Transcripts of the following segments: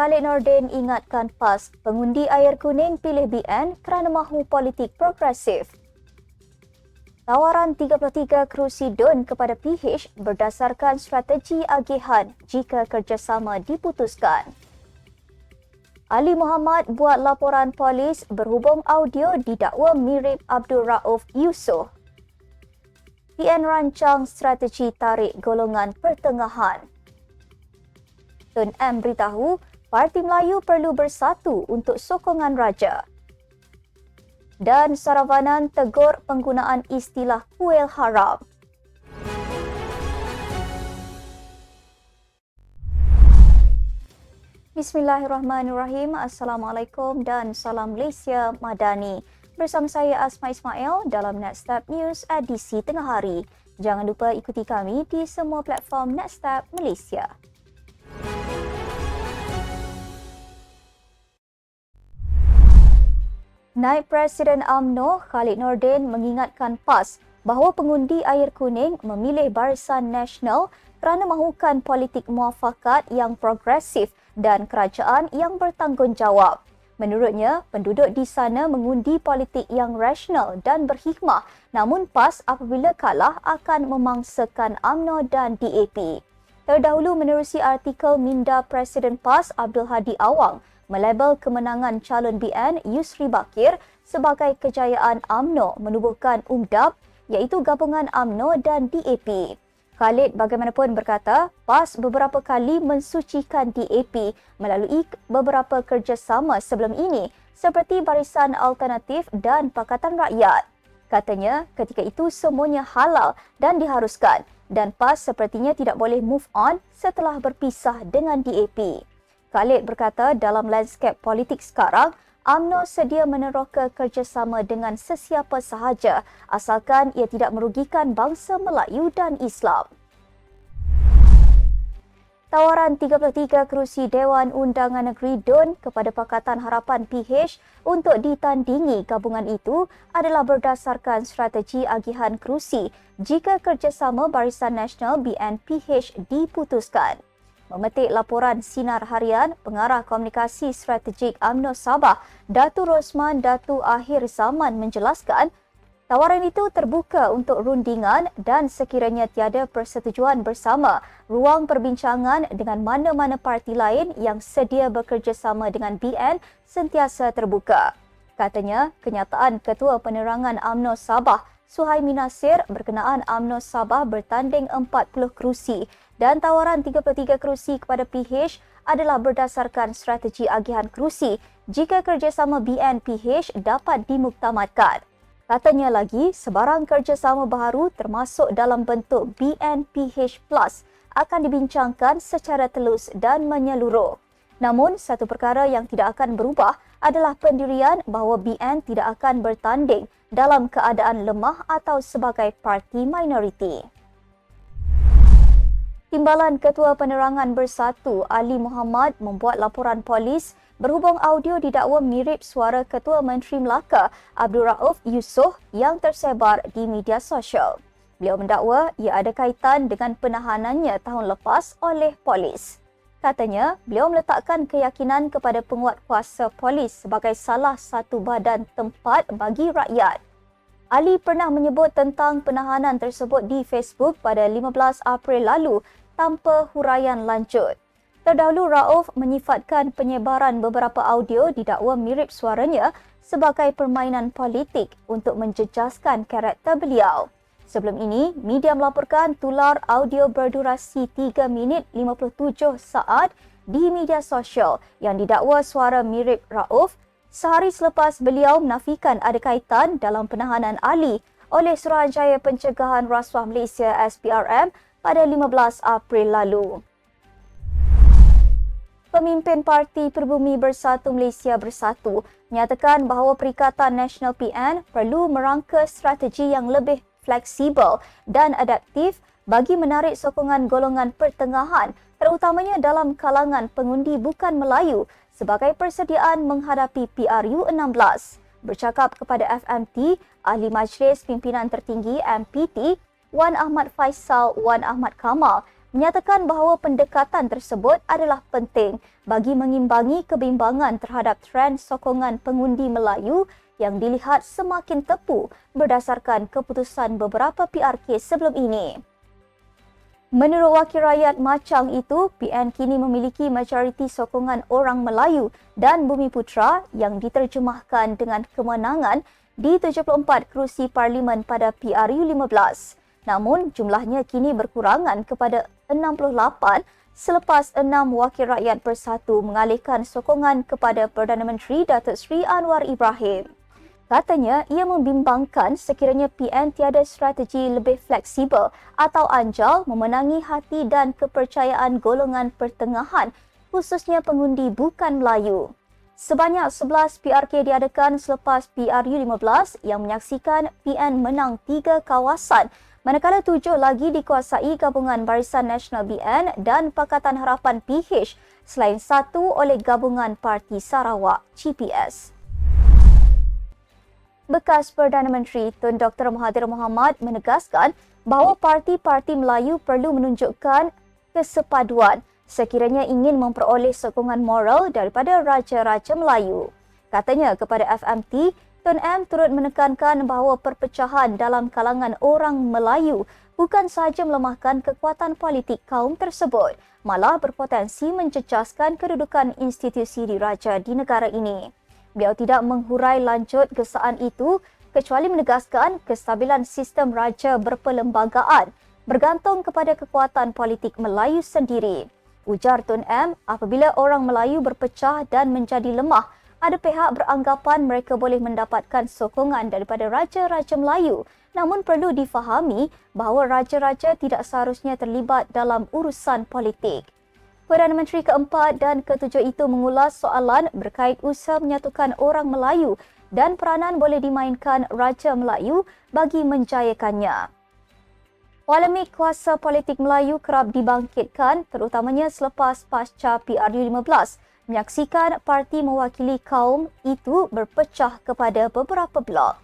Khalid Nordin ingatkan PAS pengundi air kuning pilih BN kerana mahu politik progresif. Tawaran 33 kerusi DUN kepada PH berdasarkan strategi agihan jika kerjasama diputuskan. Ali Muhammad buat laporan polis berhubung audio didakwa mirip Abdul Rauf Yusof. PN rancang strategi tarik golongan pertengahan. Tun M beritahu Parti Melayu perlu bersatu untuk sokongan raja. Dan Saravanan tegur penggunaan istilah kuil haram. Bismillahirrahmanirrahim. Assalamualaikum dan salam Malaysia Madani. Bersama saya Asma Ismail dalam Netstep News edisi tengah hari. Jangan lupa ikuti kami di semua platform Netstep Malaysia. Naib Presiden AMNO Khalid Nordin mengingatkan PAS bahawa pengundi air kuning memilih Barisan Nasional kerana mahukan politik muafakat yang progresif dan kerajaan yang bertanggungjawab. Menurutnya, penduduk di sana mengundi politik yang rasional dan berhikmah namun PAS apabila kalah akan memangsakan AMNO dan DAP. Terdahulu menerusi artikel minda Presiden PAS Abdul Hadi Awang melabel kemenangan calon BN Yusri Bakir sebagai kejayaan AMNO menubuhkan UMDAP iaitu gabungan AMNO dan DAP. Khalid bagaimanapun berkata, PAS beberapa kali mensucikan DAP melalui beberapa kerjasama sebelum ini seperti Barisan Alternatif dan Pakatan Rakyat. Katanya, ketika itu semuanya halal dan diharuskan dan PAS sepertinya tidak boleh move on setelah berpisah dengan DAP. Khalid berkata dalam landscape politik sekarang, UMNO sedia meneroka kerjasama dengan sesiapa sahaja asalkan ia tidak merugikan bangsa Melayu dan Islam. Tawaran 33 kerusi Dewan Undangan Negeri DUN kepada Pakatan Harapan PH untuk ditandingi gabungan itu adalah berdasarkan strategi agihan kerusi jika kerjasama Barisan Nasional BNPH diputuskan. Memetik laporan Sinar Harian, Pengarah Komunikasi Strategik UMNO Sabah, Datu Rosman Datu Akhir Zaman menjelaskan, tawaran itu terbuka untuk rundingan dan sekiranya tiada persetujuan bersama, ruang perbincangan dengan mana-mana parti lain yang sedia bekerjasama dengan BN sentiasa terbuka. Katanya, kenyataan Ketua Penerangan UMNO Sabah, Suhaimi Nasir berkenaan UMNO Sabah bertanding 40 kerusi dan tawaran 33 kerusi kepada PH adalah berdasarkan strategi agihan kerusi jika kerjasama BNPH dapat dimuktamadkan. Katanya lagi, sebarang kerjasama baharu termasuk dalam bentuk BNPH Plus akan dibincangkan secara telus dan menyeluruh. Namun, satu perkara yang tidak akan berubah adalah pendirian bahawa BN tidak akan bertanding dalam keadaan lemah atau sebagai parti minoriti. Timbalan Ketua Penerangan Bersatu Ali Muhammad membuat laporan polis berhubung audio didakwa mirip suara Ketua Menteri Melaka Abdul Rauf Yusof yang tersebar di media sosial. Beliau mendakwa ia ada kaitan dengan penahanannya tahun lepas oleh polis. Katanya, beliau meletakkan keyakinan kepada penguat kuasa polis sebagai salah satu badan tempat bagi rakyat. Ali pernah menyebut tentang penahanan tersebut di Facebook pada 15 April lalu tanpa huraian lanjut. Terdahulu Rauf menyifatkan penyebaran beberapa audio didakwa mirip suaranya sebagai permainan politik untuk menjejaskan karakter beliau. Sebelum ini, media melaporkan tular audio berdurasi 3 minit 57 saat di media sosial yang didakwa suara mirip Rauf sehari selepas beliau menafikan ada kaitan dalam penahanan Ali oleh Suruhanjaya Pencegahan Rasuah Malaysia SPRM pada 15 April lalu. Pemimpin Parti Perbumi Bersatu Malaysia Bersatu menyatakan bahawa Perikatan Nasional PN perlu merangka strategi yang lebih fleksibel dan adaptif bagi menarik sokongan golongan pertengahan terutamanya dalam kalangan pengundi bukan Melayu sebagai persediaan menghadapi PRU 16. Bercakap kepada FMT, Ahli Majlis Pimpinan Tertinggi MPT Wan Ahmad Faisal Wan Ahmad Kamal menyatakan bahawa pendekatan tersebut adalah penting bagi mengimbangi kebimbangan terhadap trend sokongan pengundi Melayu yang dilihat semakin tepu berdasarkan keputusan beberapa PRK sebelum ini. Menurut wakil rakyat Macang itu, PN kini memiliki majoriti sokongan orang Melayu dan Bumi Putra yang diterjemahkan dengan kemenangan di 74 kerusi parlimen pada PRU 15. Namun, jumlahnya kini berkurangan kepada 68 selepas enam wakil rakyat bersatu mengalihkan sokongan kepada Perdana Menteri Datuk Seri Anwar Ibrahim. Katanya ia membimbangkan sekiranya PN tiada strategi lebih fleksibel atau anjal memenangi hati dan kepercayaan golongan pertengahan khususnya pengundi bukan Melayu. Sebanyak 11 PRK diadakan selepas PRU 15 yang menyaksikan PN menang tiga kawasan manakala tujuh lagi dikuasai gabungan Barisan Nasional BN dan Pakatan Harapan PH selain satu oleh gabungan Parti Sarawak GPS. Bekas Perdana Menteri Tun Dr. Mahathir Mohamad menegaskan bahawa parti-parti Melayu perlu menunjukkan kesepaduan sekiranya ingin memperoleh sokongan moral daripada Raja-Raja Melayu. Katanya kepada FMT, Tun M turut menekankan bahawa perpecahan dalam kalangan orang Melayu bukan sahaja melemahkan kekuatan politik kaum tersebut, malah berpotensi mencecaskan kedudukan institusi diraja di negara ini. Beliau tidak menghurai lanjut kesaan itu kecuali menegaskan kestabilan sistem raja berperlembagaan bergantung kepada kekuatan politik Melayu sendiri. Ujar Tun M, apabila orang Melayu berpecah dan menjadi lemah, ada pihak beranggapan mereka boleh mendapatkan sokongan daripada raja-raja Melayu. Namun perlu difahami bahawa raja-raja tidak seharusnya terlibat dalam urusan politik. Perdana Menteri keempat dan ketujuh itu mengulas soalan berkait usaha menyatukan orang Melayu dan peranan boleh dimainkan Raja Melayu bagi menjayakannya. Polemik kuasa politik Melayu kerap dibangkitkan terutamanya selepas pasca PRU 15 menyaksikan parti mewakili kaum itu berpecah kepada beberapa blok.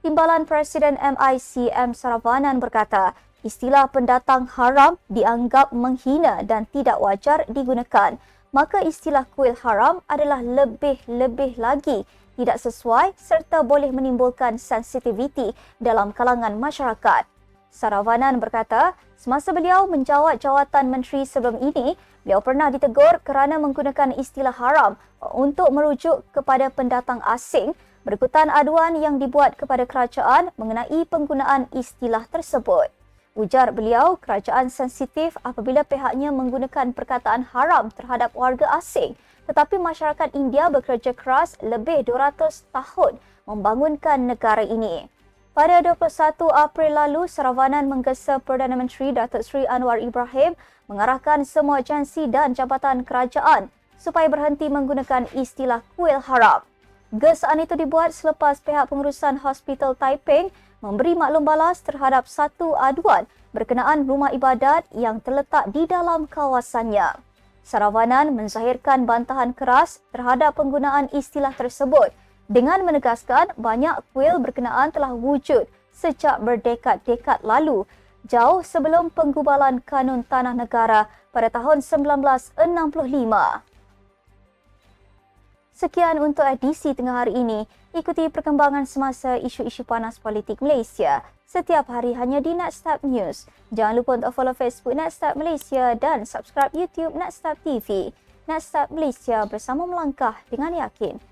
Timbalan Presiden MICM Saravanan berkata, istilah pendatang haram dianggap menghina dan tidak wajar digunakan, maka istilah kuil haram adalah lebih-lebih lagi tidak sesuai serta boleh menimbulkan sensitiviti dalam kalangan masyarakat. Saravanan berkata, semasa beliau menjawab jawatan menteri sebelum ini, beliau pernah ditegur kerana menggunakan istilah haram untuk merujuk kepada pendatang asing berikutan aduan yang dibuat kepada kerajaan mengenai penggunaan istilah tersebut. Ujar beliau, kerajaan sensitif apabila pihaknya menggunakan perkataan haram terhadap warga asing tetapi masyarakat India bekerja keras lebih 200 tahun membangunkan negara ini. Pada 21 April lalu, Saravanan menggesa Perdana Menteri Datuk Seri Anwar Ibrahim mengarahkan semua agensi dan jabatan kerajaan supaya berhenti menggunakan istilah kuil haram. Gesaan itu dibuat selepas pihak pengurusan Hospital Taiping memberi maklum balas terhadap satu aduan berkenaan rumah ibadat yang terletak di dalam kawasannya. Saravanan menzahirkan bantahan keras terhadap penggunaan istilah tersebut dengan menegaskan banyak kuil berkenaan telah wujud sejak berdekad-dekad lalu jauh sebelum penggubalan kanun tanah negara pada tahun 1965. Sekian untuk edisi tengah hari ini. Ikuti perkembangan semasa isu-isu panas politik Malaysia setiap hari hanya di Netstab News. Jangan lupa untuk follow Facebook Netstab Malaysia dan subscribe YouTube Netstab TV. Netstab Malaysia bersama melangkah dengan yakin.